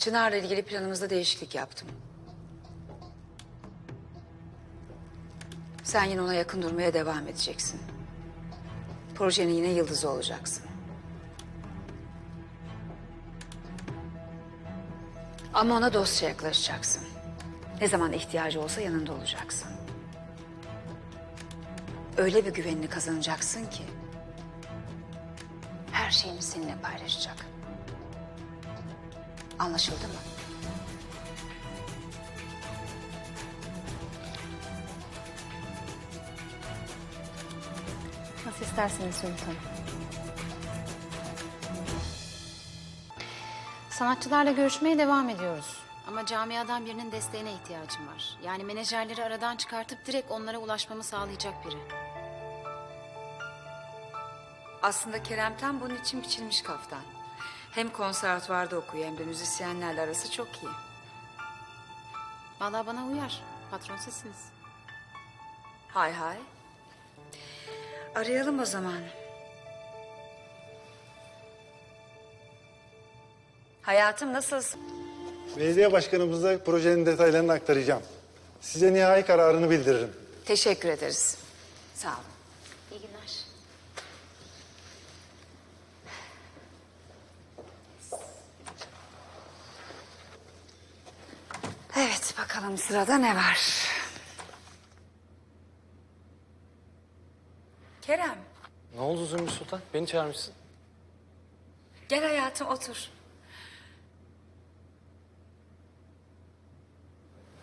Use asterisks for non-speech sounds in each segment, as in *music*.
Çınar'la ilgili planımızda değişiklik yaptım. Sen yine ona yakın durmaya devam edeceksin. Projenin yine yıldızı olacaksın. Ama ona dostça yaklaşacaksın. Ne zaman ihtiyacı olsa yanında olacaksın. Öyle bir güvenini kazanacaksın ki... ...her şeyini seninle paylaşacak. Anlaşıldı mı? Nasıl isterseniz Hanım. Sanatçılarla görüşmeye devam ediyoruz. Ama camiadan birinin desteğine ihtiyacım var. Yani menajerleri aradan çıkartıp direkt onlara ulaşmamı sağlayacak biri. Aslında Kerem tam bunun için biçilmiş kaftan. Hem konservatuvarda okuyor hem de müzisyenlerle arası çok iyi. Vallahi bana uyar. Patron sizsiniz. Hay hay. Arayalım o zaman. Hayatım nasılsın? Belediye başkanımıza projenin detaylarını aktaracağım. Size nihai kararını bildiririm. Teşekkür ederiz. Sağ olun. İyi günler. Evet bakalım sırada ne var? Kerem Ne oldu Zümrüt Sultan? Beni çağırmışsın. gel hayatım otur.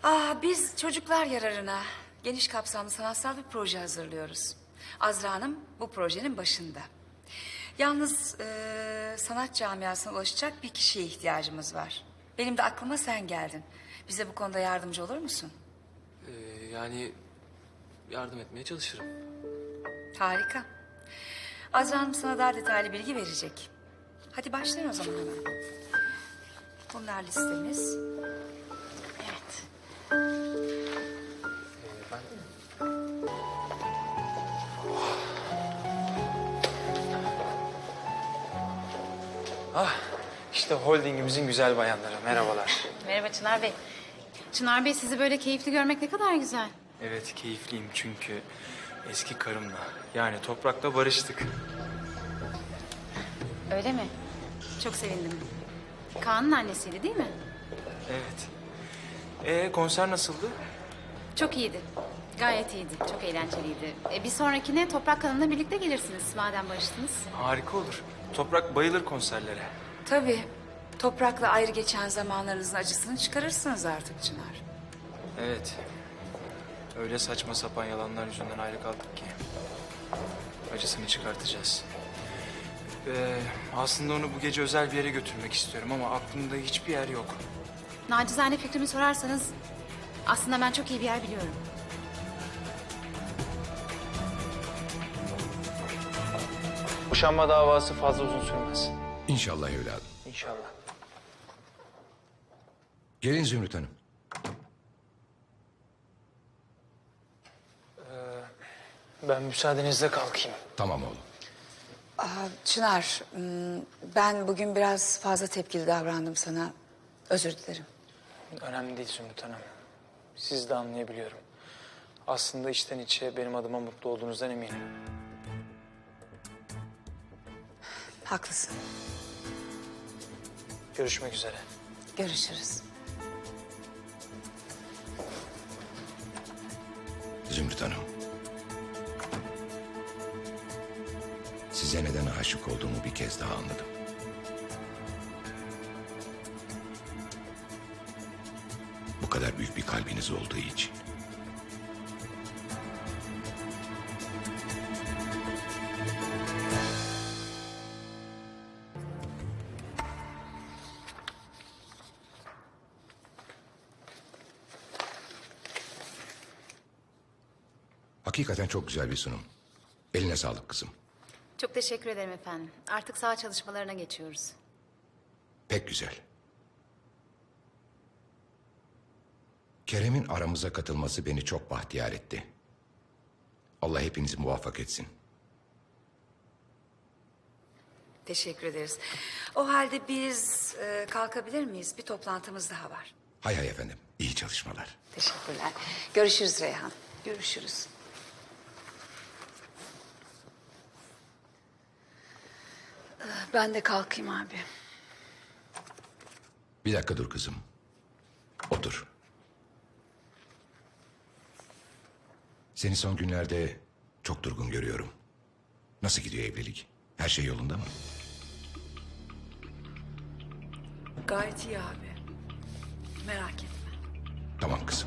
Aa, biz çocuklar yararına geniş kapsamlı sanatsal bir proje hazırlıyoruz. Azra Hanım bu projenin başında. Yalnız eee, sanat camiasına ulaşacak bir kişiye ihtiyacımız var. Benim de aklıma sen geldin. Bize bu konuda yardımcı olur musun? Ee, yani yardım etmeye çalışırım. Harika. Azra Hanım sana daha detaylı bilgi verecek. Hadi başlayın o zaman hemen. Bunlar listemiz. Evet. Ah, işte holdingimizin güzel bayanları. Merhabalar. *laughs* Merhaba Çınar Bey. Çınar Bey sizi böyle keyifli görmek ne kadar güzel. evet, keyifliyim çünkü eski karımla, yani toprakla barıştık. Öyle mi? Çok sevindim. Kaan'ın annesiydi değil mi? Evet. Ee, konser nasıldı? Çok iyiydi. Gayet iyiydi. Çok eğlenceliydi. E, bir sonrakine Toprak Hanım'la birlikte gelirsiniz madem barıştınız. Harika olur. Toprak bayılır konserlere. Tabii. Toprakla ayrı geçen zamanlarınızın acısını çıkarırsınız artık Çınar. Evet. Öyle saçma sapan yalanlar yüzünden ayrı kaldık ki. Acısını çıkartacağız. Ee, aslında onu bu gece özel bir yere götürmek istiyorum ama aklımda hiçbir yer yok. Nacizane fikrimi sorarsanız aslında ben çok iyi bir yer biliyorum. Boşanma davası fazla uzun sürmez. İnşallah evladım. İnşallah. Gelin Zümrüt Hanım. Ben müsaadenizle kalkayım. Tamam oğlum. Aa, Çınar, ben bugün biraz fazla tepkili davrandım sana. Özür dilerim. Önemli değil Zümrüt Hanım. Siz de anlayabiliyorum. Aslında içten içe benim adıma mutlu olduğunuzdan eminim. Haklısın. Görüşmek üzere. Görüşürüz. Zümrüt Hanım. Size neden aşık olduğumu bir kez daha anladım. Bu kadar büyük bir kalbiniz olduğu için. Hakikaten çok güzel bir sunum. Eline sağlık kızım. Çok teşekkür ederim efendim. Artık sağ çalışmalarına geçiyoruz. Pek güzel. Kerem'in aramıza katılması beni çok bahtiyar etti. Allah hepinizi muvaffak etsin. Teşekkür ederiz. O halde biz e, kalkabilir miyiz? Bir toplantımız daha var. Hay hay efendim. İyi çalışmalar. Teşekkürler. Görüşürüz Reyhan. Görüşürüz. Ben de kalkayım abi. Bir dakika dur kızım. Otur. Seni son günlerde çok durgun görüyorum. Nasıl gidiyor evlilik? Her şey yolunda mı? Gayet iyi abi. Merak etme. Tamam kızım.